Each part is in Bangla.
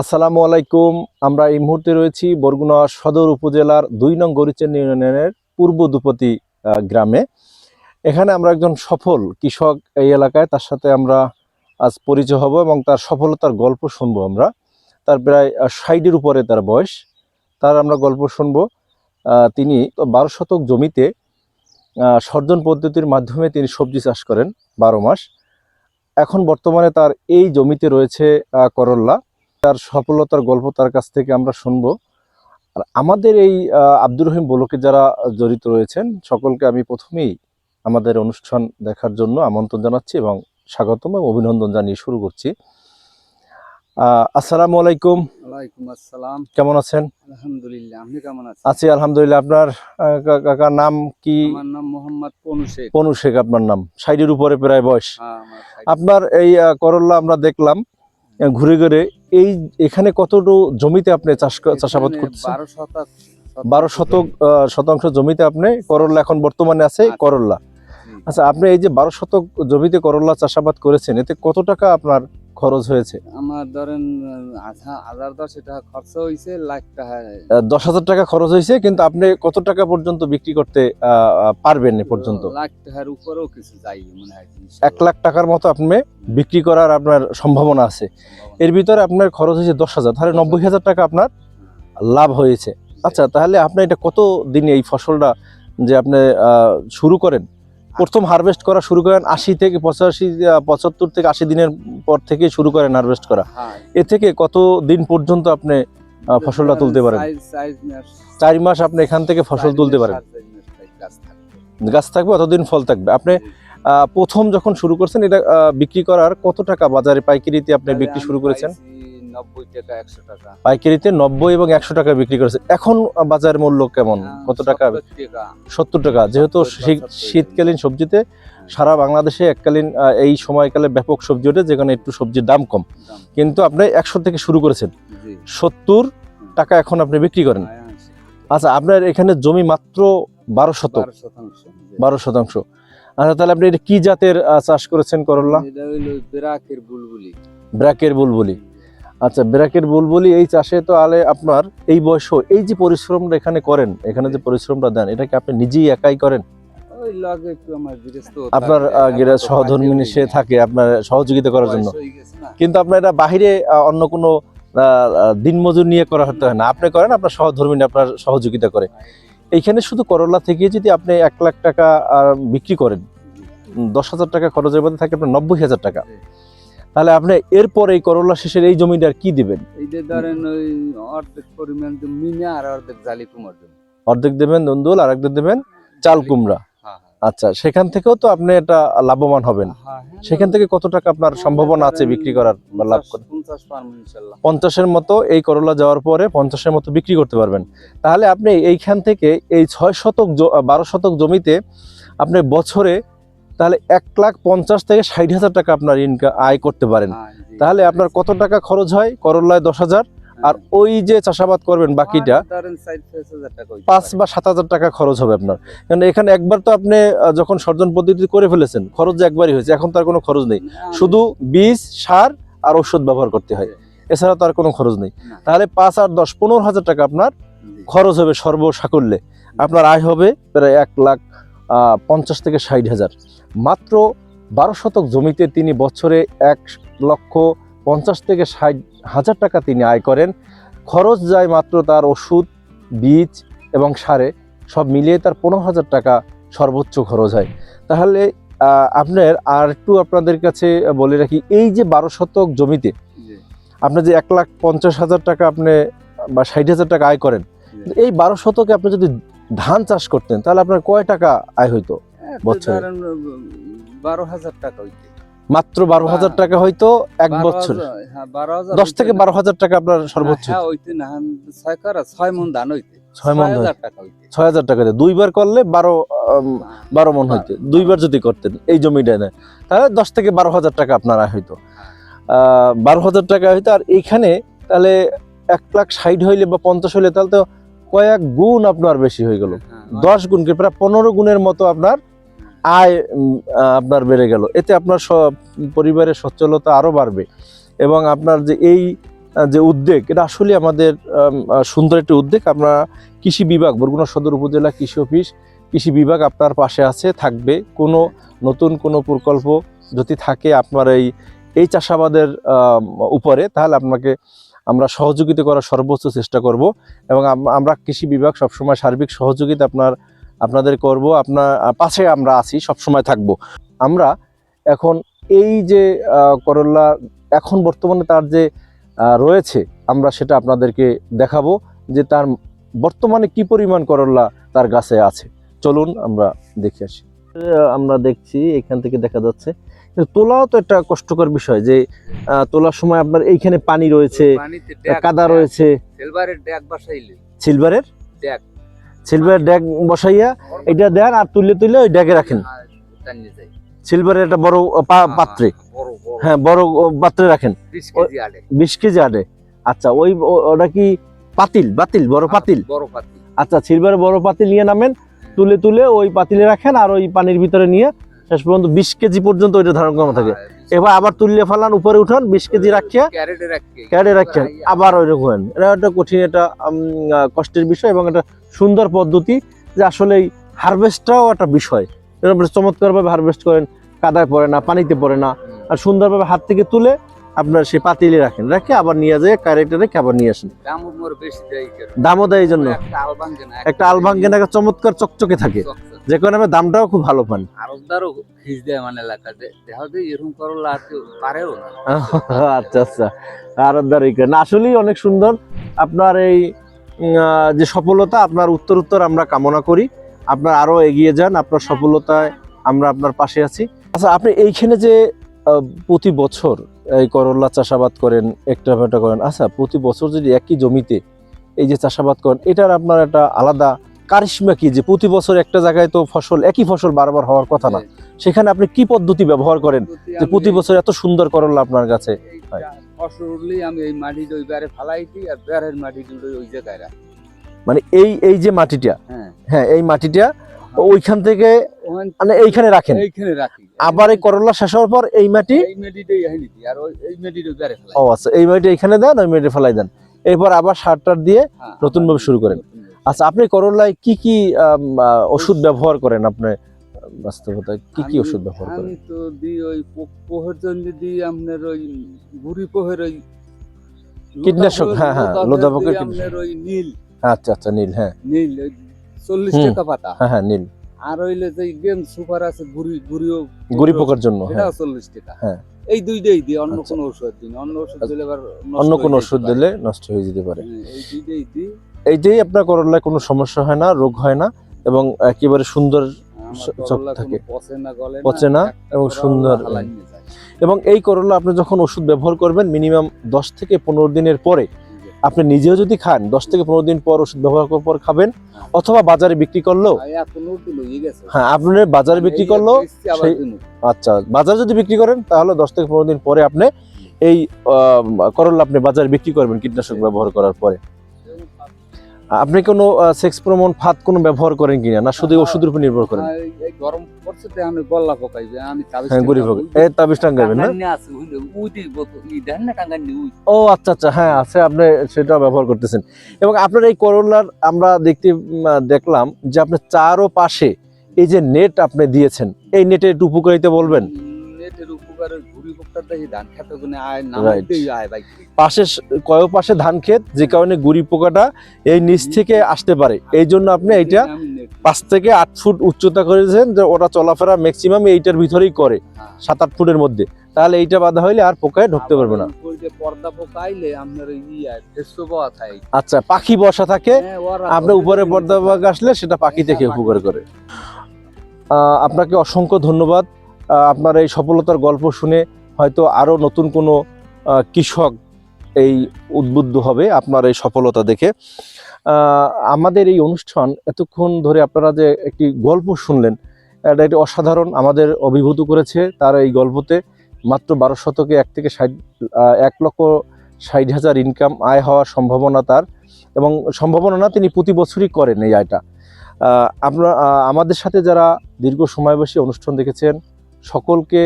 আসসালামু আলাইকুম। আমরা এই মুহূর্তে রয়েছি বরগুনা সদর উপজেলার দুই নং গরিচেন ইউনিয়নের পূর্ব দুপতি গ্রামে। এখানে আমরা একজন সফল কৃষক এই এলাকায়, তার সাথে আমরা আজ পরিচয় হব এবং তার সফলতার গল্প শুনব আমরা। তার প্রায় ষাটের উপরে তার বয়স। তার আমরা গল্প শুনব তিনি বারো শতক জমিতে সর্জন পদ্ধতির মাধ্যমে তিনি সবজি চাষ করেন বারো মাস। এখন বর্তমানে তার এই জমিতে রয়েছে করল্লা তার সফলতার গল্প তার কাছ থেকে আমরা শুনব। আর আমাদের এই আব্দুর রহিম বলকে যারা জড়িত রয়েছেন সকলকে আমি প্রথমেই আমাদের অনুষ্ঠান দেখার জন্য আমন্ত্রণ জানাচ্ছি এবং স্বাগতম এবং অভিনন্দন জানিয়ে শুরু করছি। আসসালামু আলাইকুম। ওয়ালাইকুম আসসালাম। কেমন আছেন? আলহামদুলিল্লাহ আপনি কেমন আছেন? আছি আলহামদুলিল্লাহ। আপনার কাকার নাম কি? আমার নাম মোহাম্মদ পনু শেখ। পনু শেখ আপনার নাম। ষাটের উপরে প্রায় বয়স। হ্যাঁ। আপনার এই করল্লা আমরা দেখলাম ঘুরে ঘুরে এই এখানে কতটুকু জমিতে আপনি চাষ চাষাবাদ করছেন বারো শতক আহ, শতাংশ জমিতে আপনি করল্লা এখন বর্তমানে আছে। করল্লা আচ্ছা আপনি এই যে বারো শতক জমিতে করল্লা চাষাবাদ করেছেন এতে কত টাকা আপনার খরচ হয়েছে? আমার ধরেন হাজার দশ টাকা খরচ হয়েছে লাখ টাকা দশ হাজার টাকা খরচ হয়েছে কিন্তু আপনি কত টাকা পর্যন্ত বিক্রি করতে পারবেন এ পর্যন্ত? লাখ টাকার উপরেও কিছু যাই মনে হয় এক লাখ টাকার মতো আপনি বিক্রি করার আপনার সম্ভাবনা আছে। এর ভিতরে আপনার খরচ হয়েছে দশ হাজার তাহলে নব্বই হাজার টাকা আপনার লাভ হয়েছে। আচ্ছা তাহলে আপনি এটা কত দিনে এই ফসলটা যে আপনি শুরু করেন? প্রথম হারভেস্ট করা শুরু করেন আশি থেকে পঁচাশি পঁচাত্তর থেকে আশি দিনের পর থেকে শুরু করেন হারভেস্ট করা। হ্যাঁ, এ থেকে কত দিন পর্যন্ত আপনি ফসলটা তুলতে পারেন? চার- মাস, আপনি এখান থেকে ফসল তুলতে পারেন। গাছ থাকবে। অতদিন ফল থাকবে। আপনি প্রথম যখন শুরু করছেন এটা বিক্রি করার কত টাকা বাজারে পাইকারিতে আপনি বিক্রি শুরু করেছেন? নব্বই টাকা একশো টাকা। পাইকারিতে নব্বই এবং একশো টাকা বিক্রি করেছে। এখন বাজার মূল্য কেমন? হ্যাঁ, কত টাকা? সত্তর টাকা। যেহেতু শীত- শীতকালীন সবজিতে সারা বাংলাদেশে এককালীন এই সময়কালে ব্যাপক সবজি ওঠে যেখানে একটু সবজির দাম কম। কিন্তু আপনি একশো থেকে শুরু করেছেন। সত্তর টাকা এখন আপনি বিক্রি করেন। হ্যাঁ, আচ্ছা আপনার এখানে জমি মাত্র বারো শতক। বারো শতাংশ আচ্ছা তাহলে আপনি এটা কি জাতের চাষ করেছেন করল্লা বিরাকের বুলবুলি। ব্র্যাকের বুলবুলি। আচ্ছা ব্র্যাকের বুলবুলি এই চাষে তো আলে আপনার এই বয়স এই যে পরিশ্রমটা এখানে করেন এখানে যে পরিশ্রমটা দেন এটা কি আপনি নিজেই একাই করেন? আপনার থাকে, আহ, এখন গেরা তো সহধর্মিনী সে থাকে আপনার সহযোগিতা করার জন্য। কিন্তু আপনার এটা বাহিরে অন্য কোনো দিনমজুর নিয়ে করা হতে হয় না। আপনি করেন আপনার সহধর্মিনী আপনার সহযোগিতা করে। এইখানে শুধু করলা থেকে যদি আপনি এক লাখ টাকা বিক্রি করেন দশ হাজার টাকা খরচের মধ্যে থাকে আপনার নব্বই হাজার টাকা। তাহলে আপনি এরপরে এই করলা শেষের এই জমিটার কি দিবেন এই যে ধরেন ওই অর্ধেক পরিমাণ মিনা আর অর্ধেক জালি কুমার দেবো। অর্ধেক দেবেন দন্দুল আর একদিক দেবেন চাল কুমড়া হ্যাঁ, হ্যাঁ। আচ্ছা সেখান থেকেও তো আপনি এটা লাভবান হবেন হ্যাঁ, সেখান থেকে কত টাকা আপনার সম্ভাবনা আছে বিক্রি করার বা লাভ করার। পঞ্চাশের মতো এই করলা যাওয়ার পরে পঞ্চাশের মতো বিক্রি করতে পারবেন তাহলে আপনি এইখান থেকে এই ছয় শতক বারো শতক জমিতে আপনি বছরে তাহলে এক লাখ পঞ্চাশ থেকে ষাট হাজার টাকা আপনার ইনকাম আয় করতে পারেন। হ্যাঁ, তাহলে আপনার কত টাকা খরচ হয়? করল্লায় দশ হাজার। আর ওই যে চাষাবাদ করবেন বাকিটা পাঁচ। বা সাত হাজার টাকা খরচ হবে আপনার। কারণ এখানে একবার তো আপনি যখন সর্জন পদ্ধতি করে ফেলেছেন খরচ যে একবারই হয়েছে এখন তার কোনো খরচ নেই। শুধু বীজ সার আর ওষুধ ব্যবহার করতে হয়। এছাড়া তার কোনো খরচ নেই। তাহলে পাঁচ আর দশ পনেরো হাজার টাকা আপনার খরচ হবে সর্বসাকল্যে। আপনার আয় হবে প্রায় এক লাখ পঞ্চাশ থেকে ষাট হাজার। মাত্র বারো শতক জমিতে তিনি বছরে এক লক্ষ পঞ্চাশ থেকে ষাট হাজার টাকা তিনি আয় করেন। খরচ যায় মাত্র তার ওষুধ বীজ এবং সারে সব মিলিয়ে তার পনেরো হাজার টাকা সর্বোচ্চ খরচ হয়। তাহলে আপনার আর একটু আপনাদের কাছে বলে রাখি এই যে বারো শতক জমিতে জি। আপনি যে এক লাখ পঞ্চাশ হাজার টাকা আপনি বা ষাট হাজার টাকা আয় করেন এই বারো শতকে আপনি যদি ধান চাষ করতেন তাহলে আপনার কয় টাকা আয় হইতো বছরে? বারো হাজার টাকা হইতে। মাত্র বারো হাজার টাকা হয়তো এক বছর। হ্যাঁ, দশ থেকে বারো হাজার টাকা আপনার সর্বোচ্চ হ্যাঁ হ্যাঁ, ছয় মন ধান হইতে। ছয় হইতে। ছয় হাজার টাকা দুইবার করলে বারো বারো মন হইতে। দুইবার যদি করতেন এই জমিটায় না তাহলে দশ থেকে বারো হাজার টাকা আপনার আয় হইতো। আহ, বারো হাজার টাকা হইতো। আর এইখানে তাহলে এক লাখ ষাট হইলে বা পঞ্চাশ হইলে তাহলে তো কয়েক গুণ আপনার বেশি হয়ে গেল। হ্যাঁ, দশ গুণ কি প্রায় পনেরো গুণের মতো আপনার আয় আপনার বেড়ে গেল। এতে আপনার পরিবারের সচ্ছলতা আরও বাড়বে। এবং আপনার যে এই যে উদ্যোগ এটা আসলে আমাদের সুন্দর একটি উদ্যোগ। আমরা কৃষি বিভাগ বরগুনা সদর উপজেলা কৃষি অফিস কৃষি বিভাগ আপনার পাশে আছে থাকবে। কোনো নতুন কোনো প্রকল্প যদি থাকে আপনার এই এই চাষাবাদের উপরে তাহলে আপনাকে আমরা সহযোগিতা করার সর্বোচ্চ চেষ্টা করব এবং আমরা কৃষি বিভাগ সবসময় সার্বিক সহযোগিতা আপনার, আপনাদের করব, আপনার পাশে আমরা আছি, সবসময় থাকব। আমরা এখন এই যে করল্লা এখন বর্তমানে তার যে রয়েছে, আমরা সেটা আপনাদেরকে দেখাবো যে তার বর্তমানে কি পরিমাণ করল্লা তার গাছে আছে। চলুন আমরা দেখে আসি। আমরা দেখছি, এখান থেকে দেখা যাচ্ছে তোলাও তো একটা কষ্টকর বিষয় যে তোলার সময় আপনার এইখানে পানি রয়েছে কাদা রয়েছে। সিলভারের ড্যাগ বসাইলে। সিলভারের? ড্যাগ। সিলভারের ড্যাগ বসাইয়া এটা দেন আর তুলে তুলে ওই ড্যাগে রাখেন। যায়। সিলভারের একটা বড় পা- পাত্রে। হ্যাঁ বড় পাত্রে রাখেন। বিশ কেজি আড়ে। আটে আচ্ছা ওই ওটা কি পাতিল? বাতিল বড় পাতিল? বড় পাতিল। আচ্ছা সিলভারের বড় পাতিল নিয়ে নামেন তুলে তুলে ওই পাতিলে রাখেন আর ওই পানির ভিতরে নিয়ে শেষ পর্যন্ত বিশ কেজি পর্যন্ত ওইটা ধারণ করা থাকে। এবার আবার তুললে ফেলান উপরে উঠান বিশ কেজি রাখিয়া ক্যারেটে রাখি রাখেন আবার ওই রকম এটা একটা কঠিন একটা কষ্টের বিষয় এবং একটা সুন্দর পদ্ধতি যে আসলে এই হারভেস্টটাও একটা বিষয়। এরকম চমৎকারভাবে হারভেস্ট করেন কাদায় পড়ে না পানিতে পড়ে না। আর সুন্দরভাবে হাত থেকে তুলে আপনার সে পাতিলে রাখেন। রেখে আবার নিয়ে যায় ক্যারেটে রেখে আবার নিয়ে আসেন। দামও দেয় এই জন্য। একটা আলভাঙ্গেন একটা চমৎকার চকচকে থাকে। যে কারণে দামটাও খুব ভালো পান। আরবদারও খিজ দেয় মানে এলাকাতে। দেখা এরকম করলা আর কেউ পারেও না। আচ্ছা আচ্ছা। আর না আসলেই অনেক সুন্দর। আপনার এই যে সফলতা আপনার উত্তর উত্তর আমরা কামনা করি। আপনার আরও এগিয়ে যান আপনার সফলতায় আমরা আপনার পাশে আছি। আচ্ছা আপনি এইখানে যে প্রতি বছর এই করলা চাষাবাদ করেন একটা একটা করেন আচ্ছা প্রতি বছর যদি একই জমিতে এই যে চাষাবাদ করেন এটার আপনার একটা আলাদা কারিশমা কি? যে প্রতি বছর একটা জায়গায় তো ফসল একই ফসল বারবার হওয়ার কথা না। সেখানে আপনি কি পদ্ধতি ব্যবহার করেন? যে প্রতি বছর এত সুন্দর করলা আপনার কাছে? হয়। ফসল উঠলেই আমি এই মাটিটা ওই বেড়ে ফালাই দিই আর বেড়ের মাটিগুলো ওই জায়গায় রাখি। মানে এই এই যে মাটিটা হ্যাঁ। হ্যাঁ এই মাটিটা ওইখান থেকে মানে এইখানে রাখেন? এইখানে রাখি। আবার এই করলা শেষ হওয়ার পর এই মাটি? এই দিই আর ওই এই মেডিটা বেড়ে ফেলাই। ও আচ্ছা এই মাটি এখানে দেন ওই মাটি ফেলাই দেন। এরপর আবার সার টার দিয়ে হ্যাঁ, নতুন ভাবে শুরু করেন। আচ্ছা আপনি করলায় কি কি ওষুধ ব্যবহার করেন আপনি? বাস্তবতায় কি কি ওষুধ ব্যবহার করেন? আমি তো দিই ওই পোহের জন্য দিই আপনার ওই পোহের ওই কীটনাশক, হ্যাঁ, হ্যাঁ, পোহের লোদা পোকের আপনার ওই নীল। আচ্ছা আচ্ছা নীল হ্যাঁ। নীল ওই চল্লিশ টাকা পাতা। হ্যাঁ হ্যাঁ নীল। আর হইলে যে গেম সুপার আছে গুড়ি গুড়ি পোকার জন্য হ্যাঁ। চল্লিশ টাকা। হ্যাঁ। এই দুইটাই দিই অন্য আচ্ছা। কোনো ওষুধ দিই অন্য ওষুধ দিলে আবার নষ্ট অন্য হয়ে কোনো ওষুধ দিলে নষ্ট হয়ে যেতে পারে। হ্যাঁ, এই দুইটাই দিই। এইটাই আপনার করলায় কোনো সমস্যা হয় না রোগ হয় না এবং একেবারে সুন্দর আমার চ- চক করলা কোনো থাকে। পচে না এবং সুন্দর। এবং এই করলা আপনি যখন ওষুধ ব্যবহার করবেন মিনিমাম দশ থেকে পনেরো দিনের পরে আপনি নিজেও যদি খান দশ থেকে পনেরো দিন পর ওষুধ ব্যবহার করার পর খাবেন অথবা বাজারে বিক্রি গেছে। হ্যাঁ আপনি বাজারে বিক্রি এই করলেও সেই- আচ্ছা বাজারে যদি বিক্রি করেন তাহলে দশ থেকে পনেরো দিন পরে আপনি এই করলা আপনি বাজারে বিক্রি করবেন কীটনাশক ব্যবহার করার পরে। আপনি কোনো সেক্স প্রমোন ফাঁদ কোনো ব্যবহার করেন কিনা? না শুধু ওষুধের উপর নির্ভর করেন? গরম পড়ছে আমি গল্লা পকাইবে আমি তাবিজ হ্যাঁ টাঙ্গাবো। ভোগ এই তাবিজ টাঙ্গাইবেন না। ও আচ্ছা আচ্ছা হ্যাঁ আছে আপনি সেটাও ব্যবহার করতেছেন। এবং আপনার এই করলার আমরা দেখতে দেখলাম যে আপনি চারও পাশে এই যে নেট আপনি দিয়েছেন এই নেটের একটু উপকারিতা বলবেন? ধান খেতে আয়. আয় বাইক পাশে কয় পাশে ধান ক্ষেত যে কারণে গুড়ি পোকাটা এই নিচ থেকে আসতে পারে। এই জন্য আপনি এইটা পাঁচ থেকে আট ফুট উচ্চতা করেছেন যে ওরা চলাফেরা ম্যাক্সিমাম এইটার ভিতরেই করে হ্যাঁ। সাত আট ফুটের মধ্যে। তাহলে এইটা বাধা হইলে আর পোকায় ঢুকতে পারবে না। আবার ওই যে পর্দা পোকা আইলে আপনার ওই ই আয় ফেসো পাওয়া থাকে। আচ্ছা পাখি বসা থাকে হ্যাঁ, আপনার উপরে পর্দা বাগ আসলে সেটা পাখি থেকে হ্যাঁ, উপকার করে। আপনাকে অসংখ্য ধন্যবাদ। আপনার এই সফলতার গল্প শুনে হয়তো আরও নতুন কোনো কৃষক এই উদ্বুদ্ধ হবে আপনার এই সফলতা দেখে। আমাদের এই অনুষ্ঠান এতক্ষণ ধরে আপনারা যে একটি গল্প শুনলেন, এটা একটি অসাধারণ আমাদের অভিভূত করেছে তার এই গল্পতে। মাত্র বারো শতকে এক থেকে ষাট এক লক্ষ ষাট হাজার ইনকাম আয় হওয়ার সম্ভাবনা তার এবং সম্ভাবনা না, তিনি প্রতি বছরই করেন এই আয়টা। আপনারা আমাদের সাথে যারা দীর্ঘ সময় বসে অনুষ্ঠান দেখেছেন, সকলকে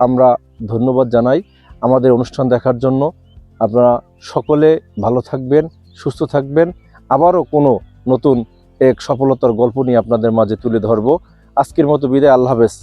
আমরা ধন্যবাদ জানাই আমাদের অনুষ্ঠান দেখার জন্য। আপনারা সকলে ভালো থাকবেন, সুস্থ থাকবেন। আবারও কোনো নতুন এক সফলতার গল্প নিয়ে আপনাদের মাঝে তুলে ধরব। আজকের মতো বিদায়, আল্লাহ হাফেজ।